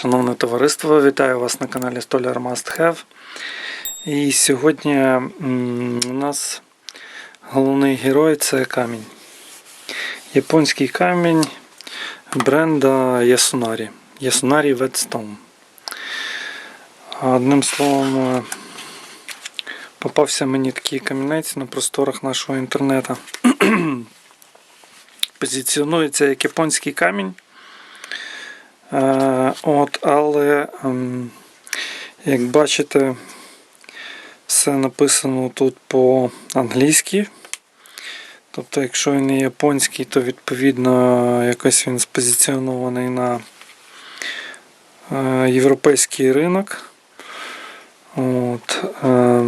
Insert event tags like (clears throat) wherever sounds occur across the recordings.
Шановне товариство, вітаю вас на каналі Столяр Must Have. І сьогодні у нас головний герой це камінь. Японський камінь бренда Ясунарі. Ясунарі Whetstone. Одним словом, е, попався мені такий камінець на просторах нашого інтернету. (clears throat) Позиціонується як японський камінь. Е, От, але, ем, як бачите, все написано тут по-англійськи. Тобто, якщо він не японський, то відповідно якось він спозиціонований на е, європейський ринок. От, е,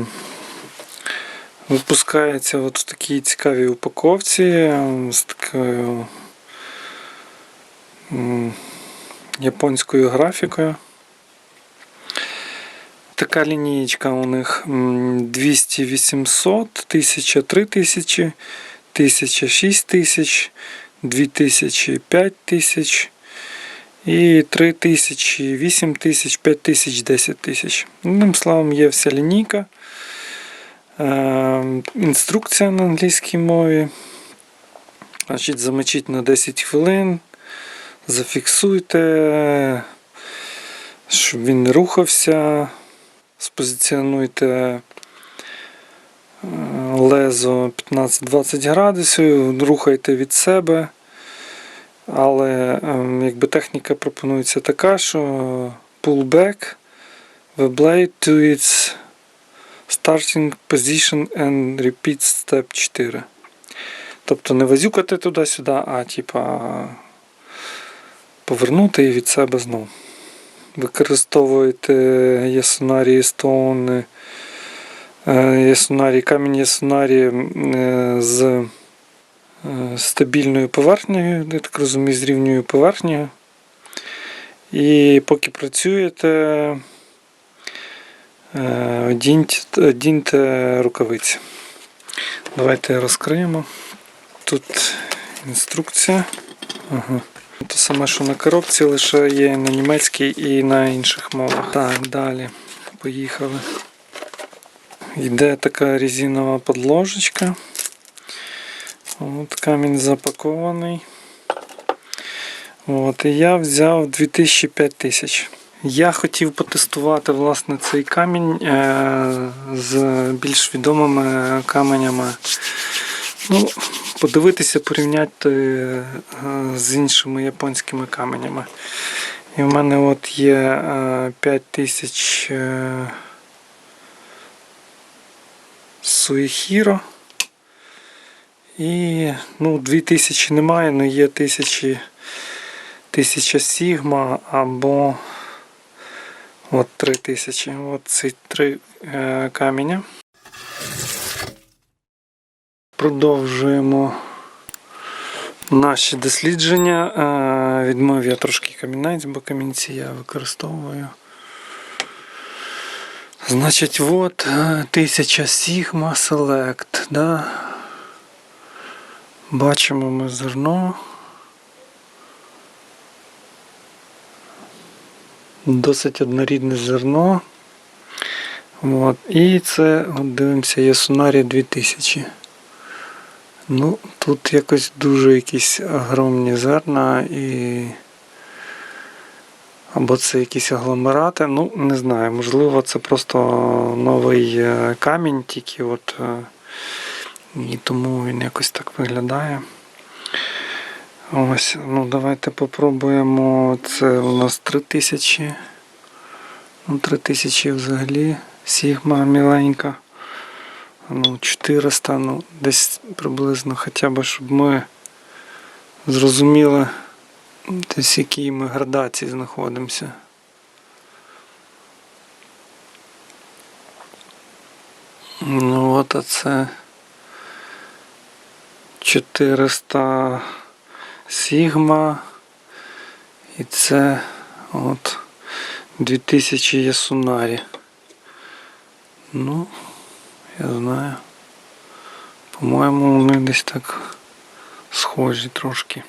випускається от в такій цікавій упаковці ем, з такою. Японською графікою. Така лінієчка у них м, 200 800, 1000 3000, 1000 6000, 2000 5000 і 3000, 8000, 5000, 10000. Одним словом, є вся лінійка. Е, інструкція на англійській мові. Значить, замочіть на 10 хвилин зафіксуйте, щоб він не рухався, спозиціонуйте е, лезо 15-20 градусів, рухайте від себе. Але ем, якби техніка пропонується така, що pull back the blade to its starting position and repeat step 4. Тобто не вазюкати туди-сюди, а типа повернути від себе знов. Використовуєте ясунарі Stone, е, ясунарі, камінь ясунарі е, з е, стабільною поверхнею, я так розумію, з рівньою поверхнею. І поки працюєте, одіньте рукавиці. Давайте розкриємо. Тут інструкція. Ага. Те саме, що на коробці, лише є на німецькій і на інших мовах. Так, далі. Поїхали. Йде така резинова подложечка. От камінь запакований. От, і я взяв 2005 тисяч. Я хотів потестувати власне цей камінь е- з більш відомими каменями. Ну, подивитися, порівняти е, з іншими японськими каменями. І в мене от є е, 5000 е, Суїхіро. І ну, 2000 немає, але є 1000 1000 Сігма або от 3000. От ці три е, каменя. Продовжуємо наші дослідження. Е, Відмив я трошки камінець, бо камінці я використовую. Значить, от е, 1000 Sigma Select. Да? Бачимо ми зерно. Досить однорідне зерно. От. І це, от дивимося, Ясунарі 2000. Ну, тут якось дуже якісь огромні зерна і. Або це якісь агломерати. Ну, не знаю, можливо, це просто новий е, камінь, тільки от. е, І тому він якось так виглядає. Ось, ну давайте попробуємо. Це у нас 3000. Ну, 3000 взагалі. Сігма міленька ну, 400, ну, десь приблизно хоча б, щоб ми зрозуміли, десь в якій ми градації знаходимося. Ну от це 400 Сігма і це от 2000 Ясунарі. Ну, я знаю. По-моєму, вони десь так схожі трошки.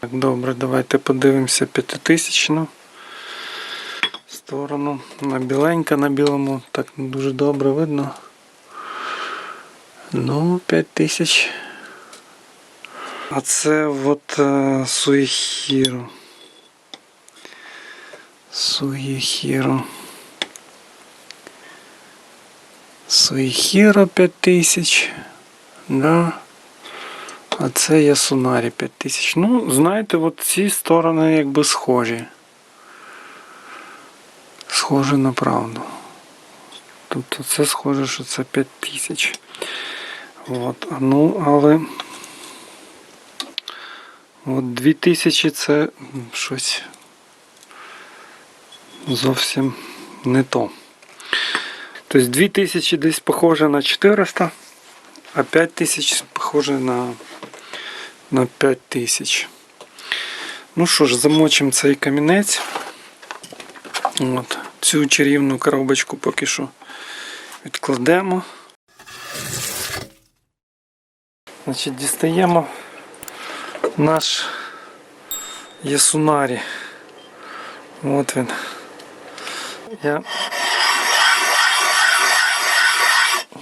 Так, добре, давайте подивимося п'ятитисячну. сторону. На біленька на білому, так не дуже добре видно. Ну, 5 тисяч. А це от е, Суїхіро. Суїхіро. Суїхіро 5 тисяч. Да. А це Ясунарі 5 тисяч. Ну, знаєте, от ці сторони якби схожі. Схоже на правду. Тобто це схоже, що це 5 тисяч. От, а ну, але. От 2000 це щось зовсім не то. Тобто 2000 десь похоже на 400, а 5000 похоже на, на 5000. Ну що ж, замочимо цей камінець. От, цю чарівну коробочку поки що відкладемо. Значить, дістаємо наш Ясунарі. От він. Я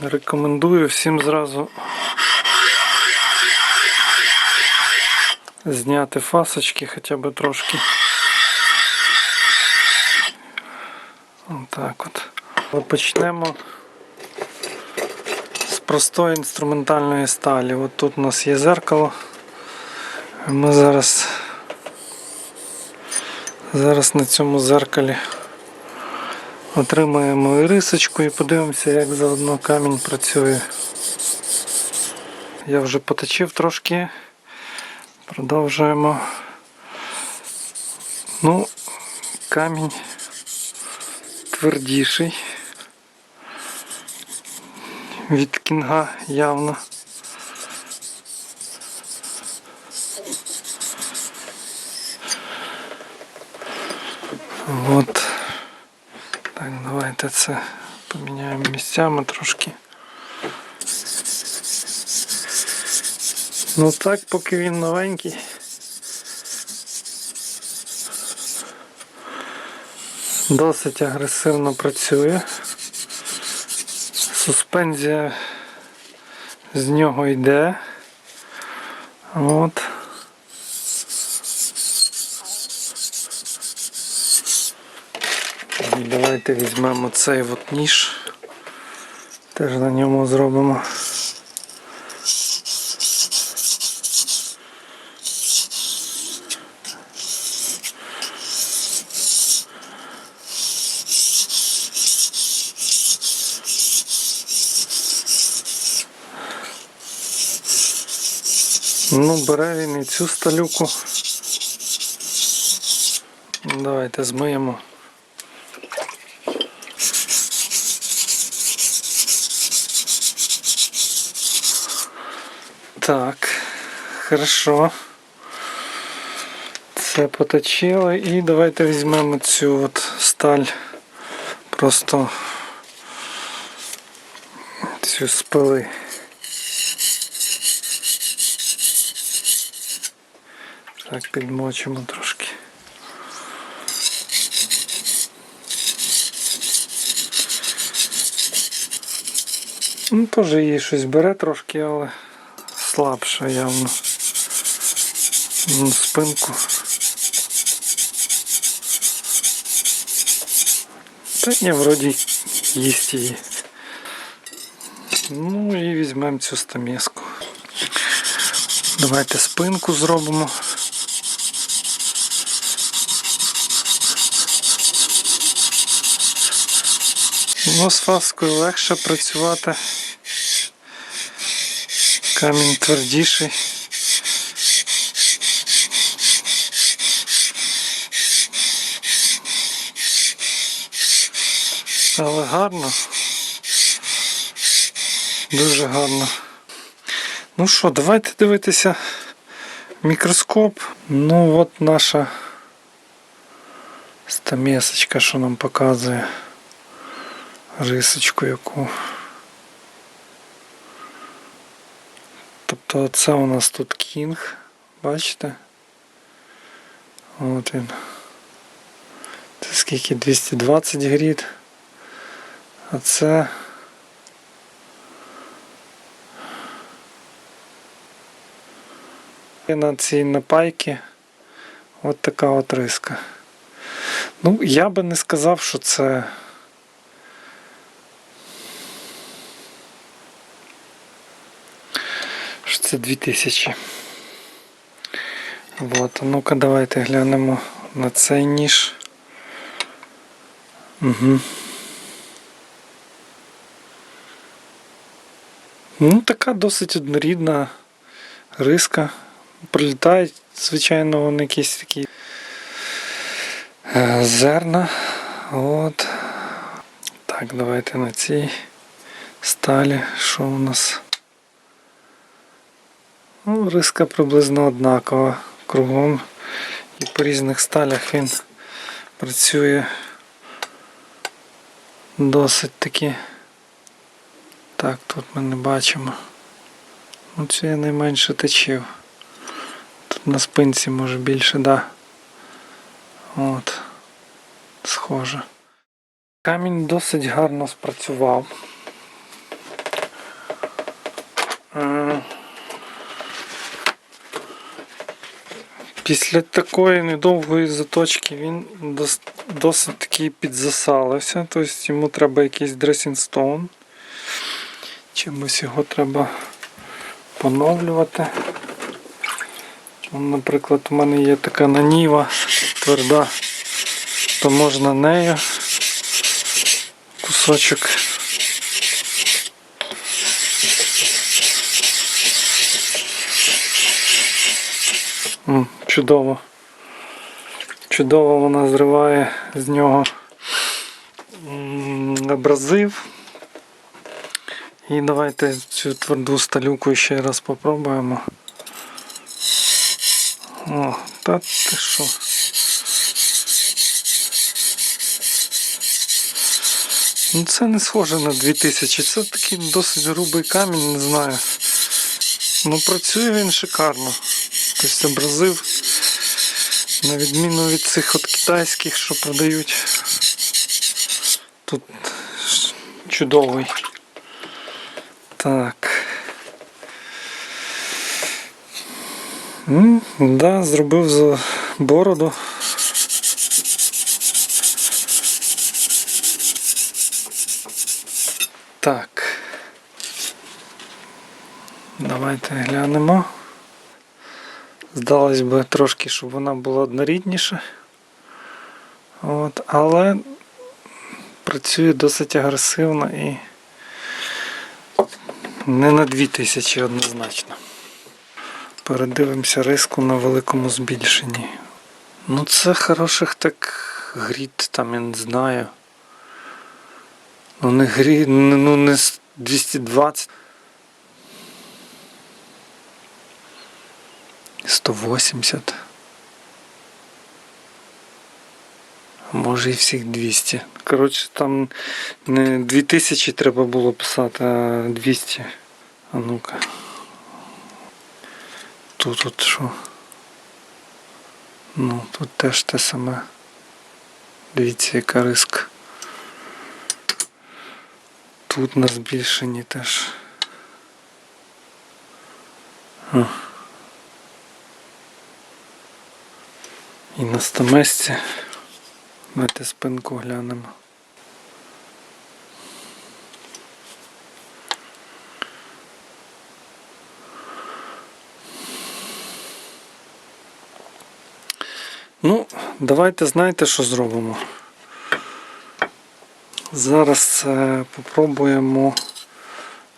рекомендую всім зразу зняти фасочки хоча б трошки. Отак от. Ми почнемо з простої інструментальної сталі. От тут у нас є зеркало. Ми зараз зараз на цьому зеркалі отримаємо і рисочку і подивимося, як заодно камінь працює. Я вже поточив трошки. Продовжуємо. Ну, камінь твердіший. Від кінга явно. От. Так, давайте це поміняємо місцями трошки. Ну так, поки він новенький. Досить агресивно працює. Суспензія з нього йде. От. Давайте візьмемо цей от ніж. Теж на ньому зробимо. Ну, бере він і цю сталюку. Давайте змиємо. Так, хорошо. Це поточили і давайте візьмемо цю от сталь. Просто цю спили. Так, підмочимо трошки. Ну, теж її щось бере трошки, але слабше явно. Спинку. Та ні, вроді їсть її. Ну і візьмемо цю стамеску. Давайте спинку зробимо. Ну, з фаскою легше працювати. Камінь твердіший. Але гарно. Дуже гарно. Ну що, давайте дивитися мікроскоп. Ну от наша стамесочка, що нам показує рисочку яку. Тобто це у нас тут кінг, бачите? От він. Це скільки 220 грід. А це на цій напайці от така от риска. Ну, я би не сказав, що це. Що це 2000. Вот, а ну-ка давайте глянемо на цей ніж. Угу. Ну, така досить однорідна риска. Прилітають, звичайно, вони якісь такі е, зерна. От. Так, давайте на цій сталі. Що у нас? Ну, риска приблизно однакова кругом. І по різних сталях він працює досить таки. Так, тут ми не бачимо. Ну, це я найменше точив. Тут на спинці може більше, да. От. Схоже. Камінь досить гарно спрацював. Е, Після такої недовгої заточки він досить таки підзасалився, тобто йому треба якийсь дресінстоун. Чимось його треба поновлювати. Наприклад, у мене є така наніва тверда, то можна нею кусочок. Чудово. Чудово вона зриває з нього абразив. І давайте цю тверду сталюку ще раз попробуємо. О, та ти що? Ну це не схоже на 2000, це такий досить грубий камінь, не знаю. Ну працює він шикарно. Тобто абразив, на відміну від цих от китайських, що продають. Тут чудовий. Так. М, Да, зробив за бороду. Так. Давайте глянемо. Здалось би трошки, щоб вона була однорідніша. От, але працює досить агресивно і не на 2000 однозначно. Передивимося риску на великому збільшенні. Ну це хороших так гріт, там я не знаю. Ну не грі, ну не 220. 180. Може і всіх 200. Коротше, там не 2000 треба було писати, а 200. А ну-ка. Тут от що? Ну, тут теж те саме. Дивіться, яка риска. Тут на збільшенні теж. О. І на стамесці. Давайте спинку глянемо. Ну, давайте знаєте, що зробимо. Зараз е, попробуємо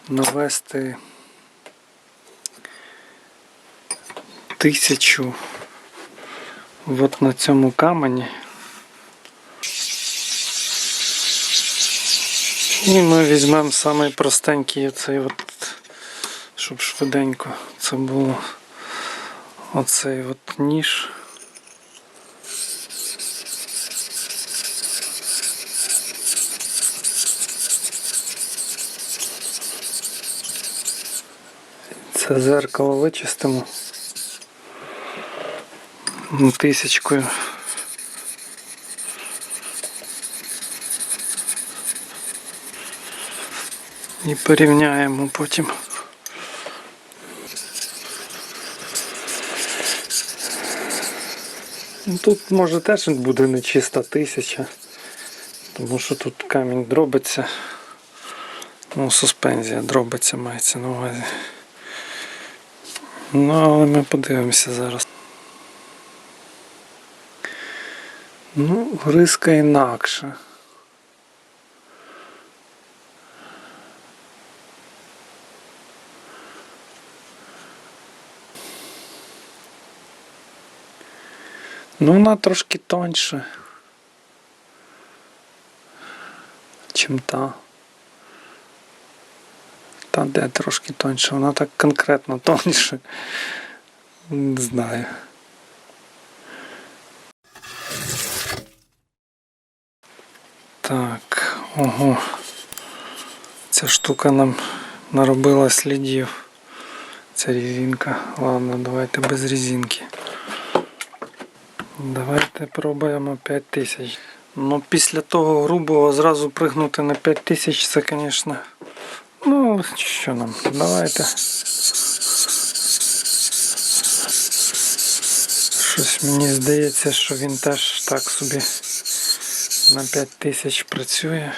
навести тисячу от на цьому камені. І ми візьмемо самий простенький оцей от, щоб швиденько це було оцей от ніж. Це зеркало вичистимо тисячкою. І порівняємо потім. Ну, Тут може теж буде не чиста тисяча, тому що тут камінь дробиться. Ну, суспензія дробиться, мається на увазі. Ну, але ми подивимося зараз. Ну, риска інакша. Ну, вона трошки тоньше. Чим та. Та де трошки тоньше, вона так конкретно тоньше. Не знаю. Так, ого. Ця штука нам наробила слідів. Ця резинка. Ладно, давайте без резинки. Давайте пробуємо 5000. Ну, після того грубого зразу пригнути на 5000 це, звісно. Ну, що нам? Давайте. Щось мені здається, що він теж так собі на 5000 працює.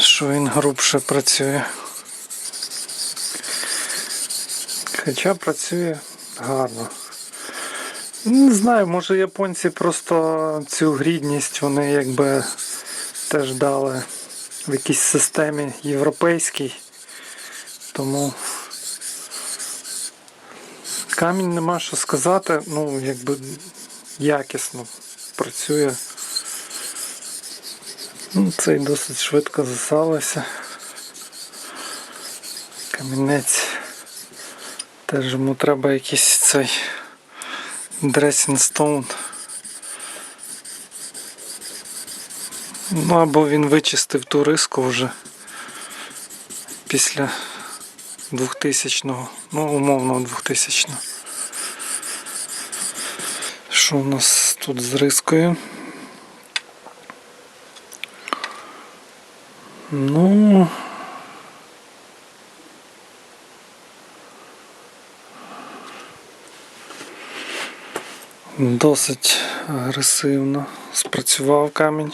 Що він грубше працює. Хоча працює гарно. Не знаю, може японці просто цю грідність вони якби теж дали в якійсь системі європейській. Тому камінь нема що сказати, ну якби якісно працює. Ну, Цей досить швидко засалося. Камінець. Теж йому треба якийсь цей stone. Ну або він вичистив ту риску вже після 2000-го, ну умовно 2000-го. Що у нас тут з рискою? Ну Досить агресивно спрацював камінь.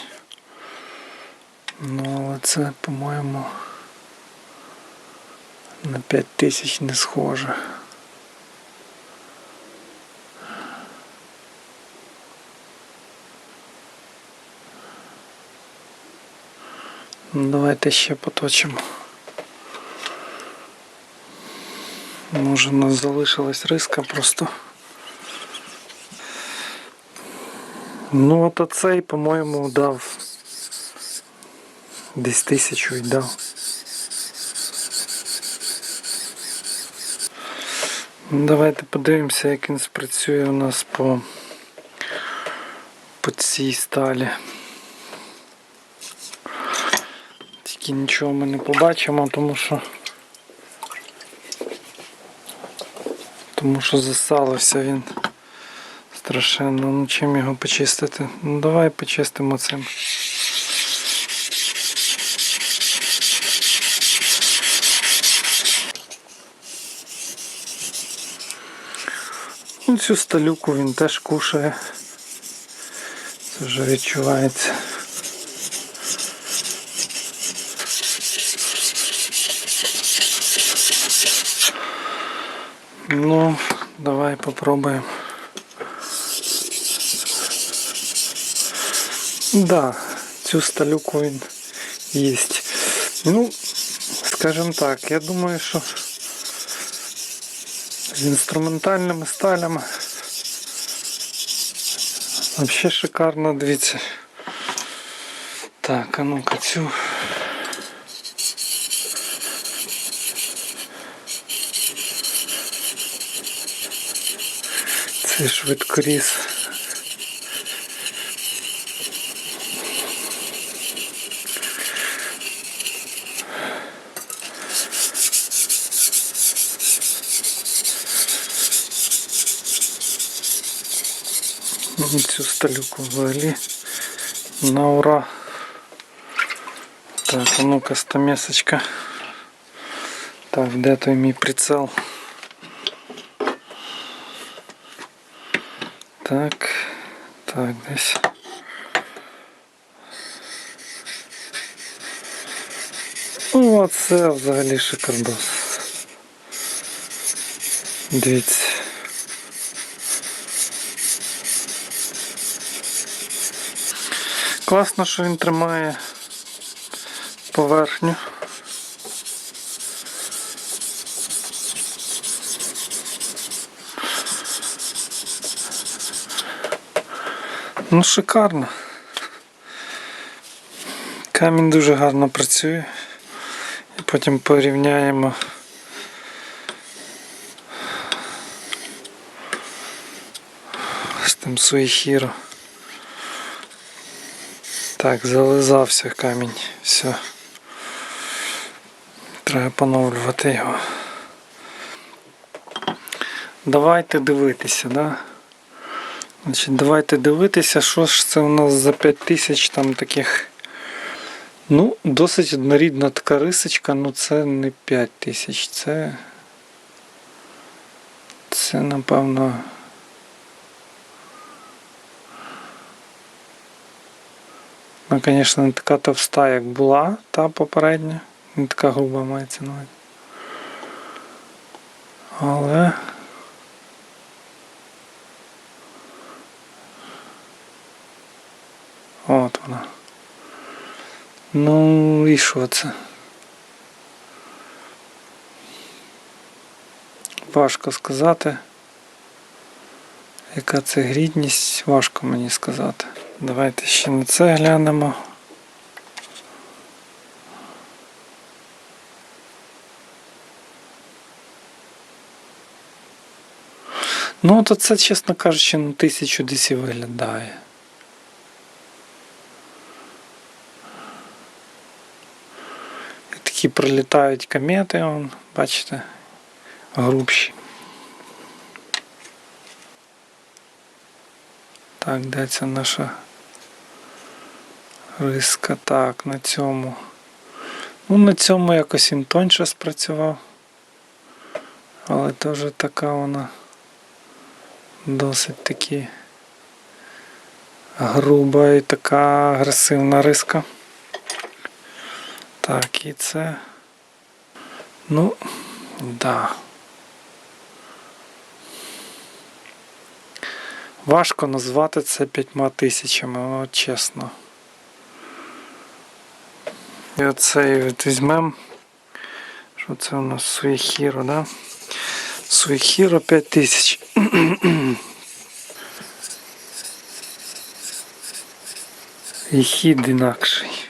Ну, але це, по-моєму, на 5000 не схоже. Ну, Давайте ще поточимо. Може у нас залишилась риска просто. Ну от оцей, по-моєму, дав десь тисячу й дав. Давайте подивимося, як він спрацює у нас по, по цій сталі. Тільки нічого ми не побачимо, тому що тому що засалився він страшенно. Ну чим його почистити? Ну давай почистимо цим. Ну, цю сталюку він теж кушає. Це вже відчувається. Ну, давай попробуємо. Да, цю сталюку він їсть. Ну, скажімо так, я думаю, що з інструментальними сталями взагалі шикарно, дивіться. Так, а ну-ка цю. Це швидкоріз. Ну, Цю сталюку взагалі На ура. Так, а ну-ка стамесочка. Так, де той мій прицел? Так, так, десь. Ну, оце взагалі шикардос. Дивіться. Класно, що він тримає поверхню. Ну, шикарно. Камінь дуже гарно працює. І потім порівняємо. З тим суїхіро. Так, зализався камінь. Все. Треба поновлювати його. Давайте дивитися, да? Значить, давайте дивитися, що ж це у нас за 5 тисяч там таких. Ну, досить однорідна така рисочка, ну це не 5 тисяч, це. Це напевно. Ну, звісно, не така товста, як була та попередня. Не така груба мається на. Але. От вона. Ну і що це? Важко сказати. Яка це грідність, важко мені сказати. Давайте ще на це глянемо. Ну, то це, чесно кажучи, на тисячу десь і виглядає. І такі прилітають комети, вон, бачите, грубші. Так, де це наша риска? Так, на цьому. Ну, на цьому якось він тоньше спрацював. Але теж така вона досить таки груба і така агресивна риска. Так, і це. Ну, да. Важко назвати це п'ятьма тисячами, от чесно. І оцей от візьмемо. Що це у нас Суїхіро, да? Суїхіро 5 тисяч. (clears throat) І хід інакший.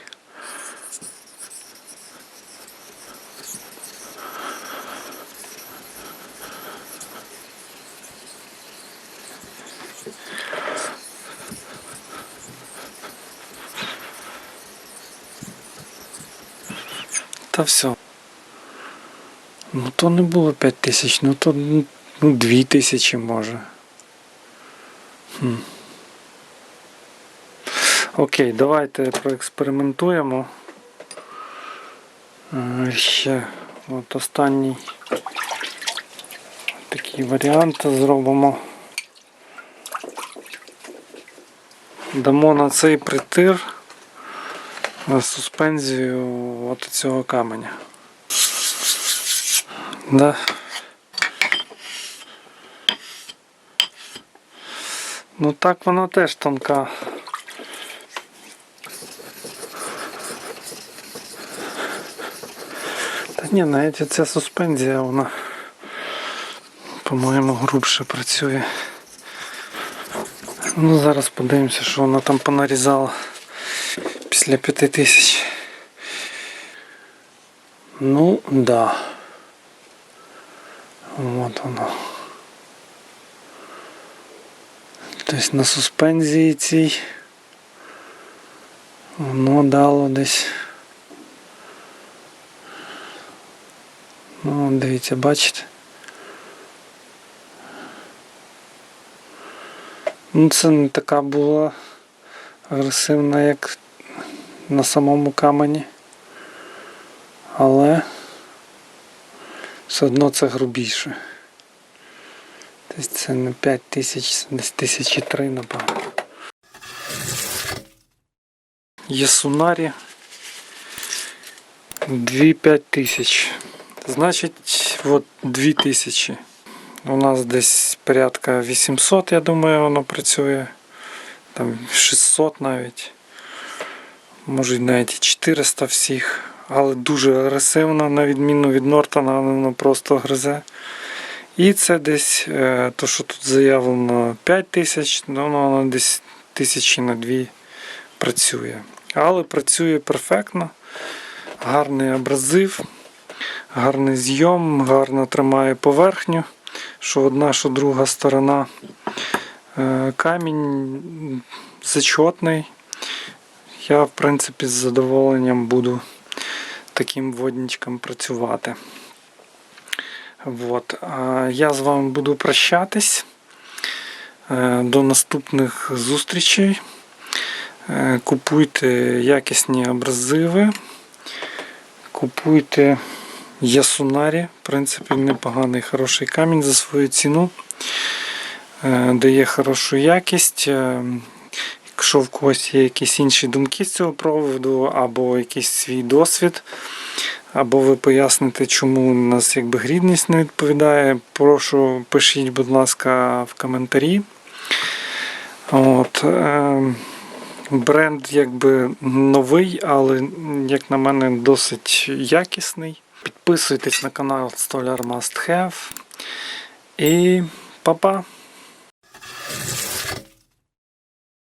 Та все. Ну то не було 5 тисяч, ну то ну, 2 тисячі може. Хм. Окей, давайте проекспериментуємо. Е, Ще от останній такий варіант зробимо. Дамо на цей притир на суспензію от цього каменя. Да. Ну так вона теж тонка. Та ні, навіть ця суспензія, вона, по-моєму, грубше працює. Ну, зараз подивимося, що вона там понарізала після п'яти тисяч. Ну, да. Вот воно. Тобто на суспензії цій воно дало десь. Ну, дивіться, бачите? Ну, це не така була агресивна, як на самому камені. Але все одно це грубіше. Тобто це не 5 тисяч, десь тисячі три, напевно. Ясунарі 2-5 тисяч. Значить, от 2 тисячі. У нас десь порядка 800, я думаю, воно працює. Там 600 навіть. Може навіть і 400 всіх. Але дуже агресивно, на відміну від Нортона, воно просто гризе. І це десь, е, то, що тут заявлено 5 тисяч, ну воно десь тисячі на дві працює. Але працює перфектно, гарний абразив, гарний зйом, гарно тримає поверхню, що одна, що друга сторона. Е, Камінь зачетний. Я, в принципі, з задоволенням буду таким водничком працювати. Вот. Я з вами буду прощатись. Е, До наступних зустрічей. Е, Купуйте якісні абразиви. Купуйте ясунарі. В принципі, непоганий хороший камінь за свою ціну. Е, Дає хорошу якість. Якщо в когось є якісь інші думки з цього приводу, або якийсь свій досвід, або ви поясните, чому у нас якби грідність не відповідає, прошу пишіть, будь ласка, в коментарі. От, е, бренд якби новий, але, як на мене, досить якісний. Підписуйтесь на канал Stolar Must Have. І па-па!